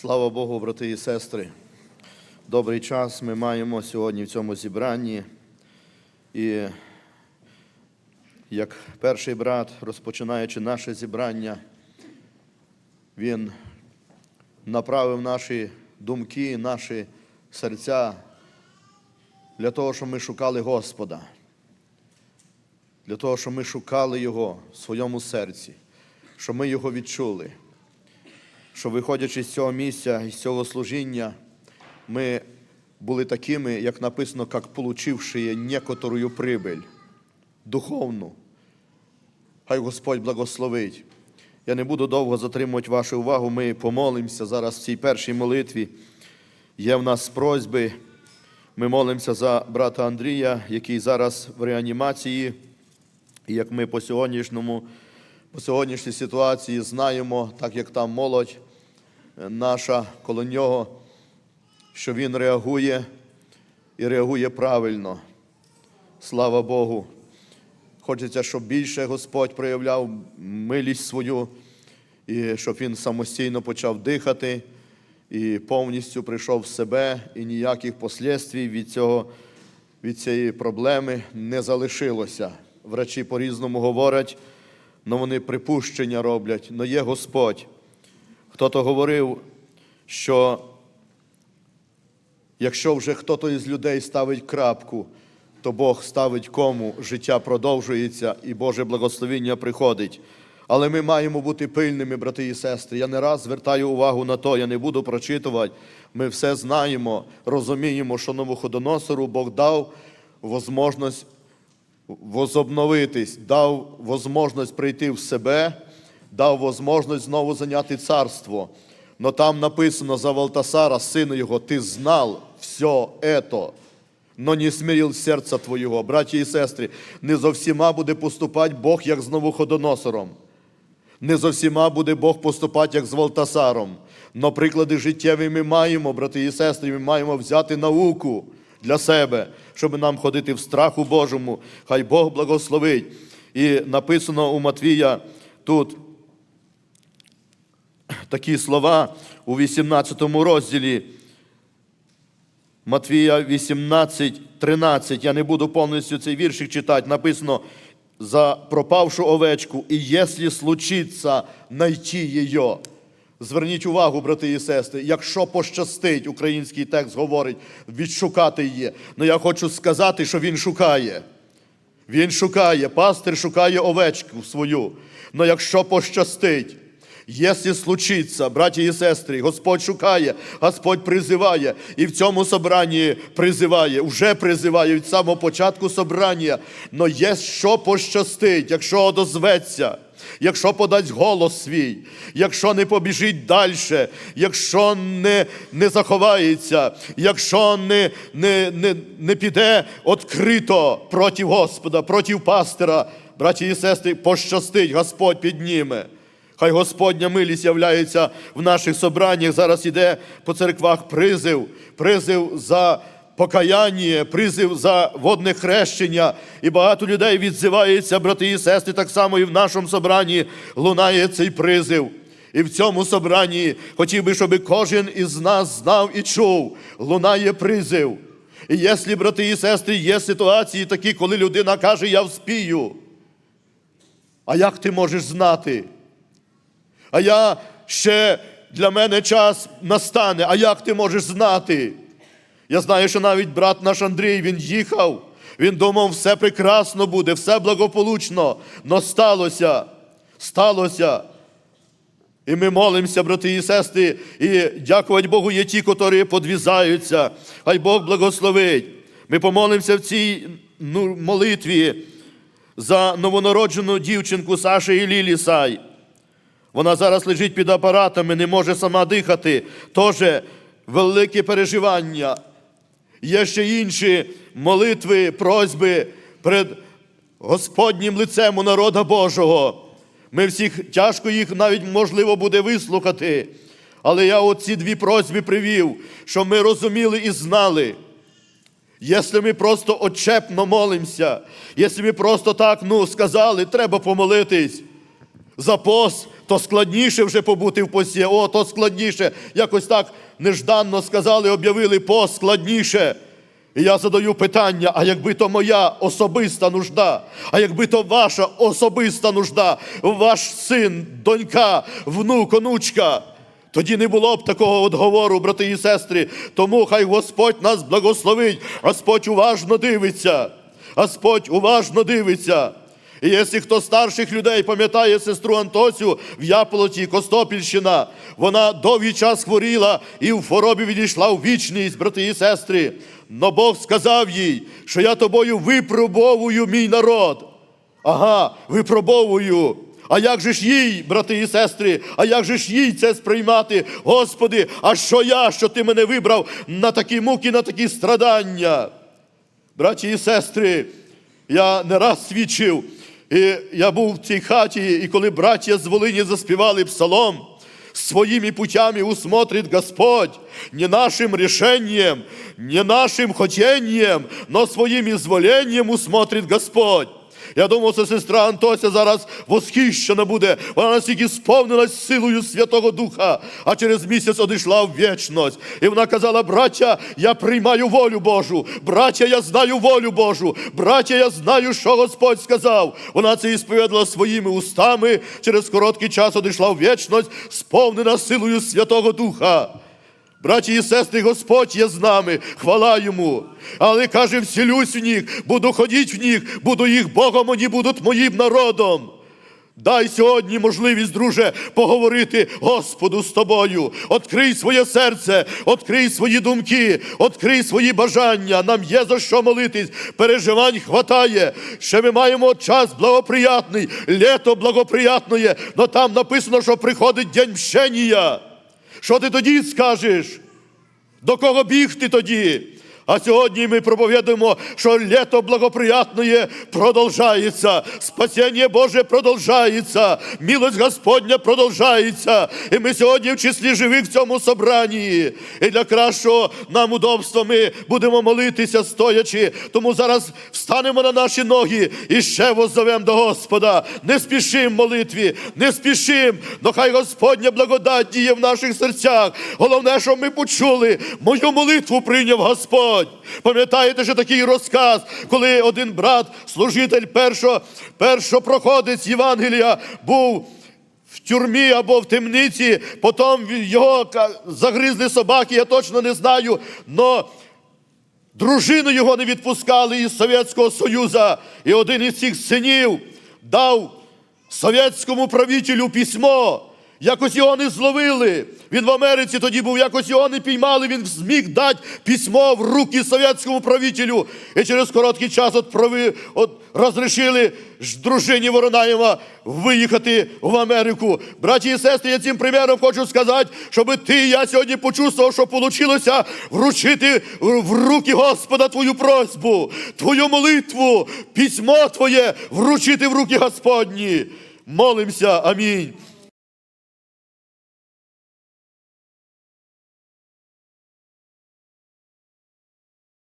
Слава Богу, брати і сестри. Добрий час ми маємо сьогодні в цьому зібранні. І як перший брат, розпочинаючи наше зібрання, він направив наші думки, наші серця для того, щоб ми шукали Господа, для того, щоб ми шукали Його в своєму серці, щоб ми Його відчули що виходячи з цього місця і з цього служіння, ми були такими, як написано, як получивши некоторую прибыль духовну. Хай Господь благословить. Я не буду довго затримувати вашу увагу. Ми помолимося зараз в цій першій молитві. Є в нас просьби. Ми молимося за брата Андрія, який зараз в реанімації. І як ми по сьогоднішньому, по сьогоднішній ситуації знаємо, так як там молодь наша коло нього, що він реагує і реагує правильно. Слава Богу. Хочеться, щоб більше Господь проявляв милість свою, і щоб він самостійно почав дихати і повністю прийшов в себе, і ніяких послідствій від цього, від цієї проблеми не залишилося. Врачі по-різному говорять, але вони припущення роблять, але є Господь. Хто-то говорив, що якщо вже хтось із людей ставить крапку, то Бог ставить кому, життя продовжується і Боже благословіння приходить. Але ми маємо бути пильними, брати і сестри. Я не раз звертаю увагу на то, я не буду прочитувати. Ми все знаємо, розуміємо, що Новоходоносору Бог дав можливість возобновитись, дав можливість прийти в себе, дав можливість знову зайняти царство. Но там написано за Валтасара, сина його, ти знав все это, но не смирил серця твоєго. Браті і сестри, не зо всіма буде поступати Бог, як з Новоходоносором. Не зо всіма буде Бог поступати, як з Валтасаром. Но приклади життєві ми маємо, брати і сестри, ми маємо взяти науку для себе, щоб нам ходити в страху Божому. Хай Бог благословить. І написано у Матвія тут такі слова у 18 розділі. Матвія 18, 13. Я не буду повністю цей віршик читати. Написано за пропавшу овечку, і якщо случиться найти її. Зверніть увагу, брати і сестри, якщо пощастить, український текст говорить, відшукати її. Ну я хочу сказати, що він шукає. Він шукає, пастир шукає овечку свою. Но якщо пощастить, Якщо случиться, браті і сестри, Господь шукає, Господь призиває, і в цьому собранні призиває, вже призиває від самого початку собрання. Но є що пощастить, якщо одозветься, якщо подасть голос свій, якщо не побіжить далі, якщо не не заховається, якщо не не, не, не піде відкрито проти Господа, проти пастира, браті і сестри, пощастить, Господь підніме. Хай Господня милість являється в наших собраннях. Зараз іде по церквах призив, призив за покаяння, призив за водне хрещення. І багато людей відзивається, брати і сестри, так само і в нашому собранні лунає цей призив. І в цьому собранні хотів би, щоб кожен із нас знав і чув, лунає призив. І якщо, брати і сестри, є ситуації такі, коли людина каже, я вспію. А як ти можеш знати? А я ще для мене час настане. А як ти можеш знати? Я знаю, що навіть брат наш Андрій він їхав, він думав, все прекрасно буде, все благополучно. Но сталося, сталося. І ми молимося, брати і сестри, і дякувати Богу, є ті, котрі подвізаються. Хай Бог благословить. Ми помолимося в цій ну, молитві за новонароджену дівчинку Саші і Лілі Сай. Вона зараз лежить під апаратами, не може сама дихати. Теж велике переживання. Є ще інші молитви, просьби перед Господнім лицем у народа Божого. Ми всіх тяжко їх навіть можливо буде вислухати. Але я оці дві просьби привів, щоб ми розуміли і знали. Якщо ми просто очепно молимося, якщо ми просто так ну, сказали, треба помолитись за пост, то складніше вже побути в пості. О, то складніше. Якось так нежданно сказали, об'явили пост складніше. І я задаю питання: а якби то моя особиста нужда, а якби то ваша особиста нужда, ваш син, донька, внук, онучка, тоді не було б такого отговору, брати і сестри. Тому хай Господь нас благословить, Господь уважно дивиться, Господь уважно дивиться. І якщо хто старших людей пам'ятає сестру Антосю в Яполоті, Костопільщина, вона довгий час хворіла і в хворобі відійшла у вічність, брати і сестри. Но Бог сказав їй, що я тобою випробовую мій народ. Ага, випробовую. А як же ж їй, брати і сестри, а як же ж їй це сприймати? Господи, а що я, що ти мене вибрав на такі муки, на такі страдання? Браті і сестри, я не раз свідчив, і я був в цій хаті, і коли браття з Волині заспівали псалом, своїми путями усмотрит Господь, не нашим решением, не нашим хотением, но своим изволением усмотрит Господь. Я думав, що сестра Антося зараз восхищена буде. Вона настільки сповнилась силою Святого Духа, а через місяць одійшла в вічність. І вона казала: браття, я приймаю волю Божу. Браття, я знаю волю Божу. Браття, я знаю, що Господь сказав. Вона це і сповідала своїми устами. Через короткий час одійшла в вічність, сповнена силою Святого Духа. Браті і сестри, Господь є з нами, хвала йому. Але каже, вселюсь в них, буду ходити в них, буду їх Богом, вони будуть моїм народом. Дай сьогодні можливість, друже, поговорити Господу з тобою. Открий своє серце, открий свої думки, открий свої бажання. Нам є за що молитись. Переживань хватає. Ще ми маємо час благоприятний, літо благоприятне, но там написано, що приходить день мщення. Що ти тоді скажеш? До кого бігти тоді? А сьогодні ми проповідуємо, що літо благоприятне продовжається, спасіння Боже продовжається, милость Господня продовжається. І ми сьогодні в числі живих в цьому собранні. І для кращого нам удобства ми будемо молитися стоячи. Тому зараз встанемо на наші ноги і ще воззовемо до Господа. Не спішим молитві, не спішим, но хай Господня благодать діє в наших серцях. Головне, щоб ми почули, мою молитву прийняв Господь. Пам'ятаєте, що такий розказ, коли один брат, служитель першо, першопроходець Євангелія, був в тюрмі або в темниці, потім його загризли собаки, я точно не знаю. но Дружину його не відпускали із Совєтського Союзу. І один із цих синів дав совєтському правителю письмо. Якось його не зловили. Він в Америці тоді був, якось його не піймали. Він зміг дати письмо в руки совєтському правителю. І через короткий час от, прови, от розрішили дружині Воронаєва виїхати в Америку. Браті і сестри, я цим примером хочу сказати, щоб ти і я сьогодні почувствував, що вийшло вручити в руки Господа твою просьбу, твою молитву, письмо твоє вручити в руки Господні. Молимося, амінь.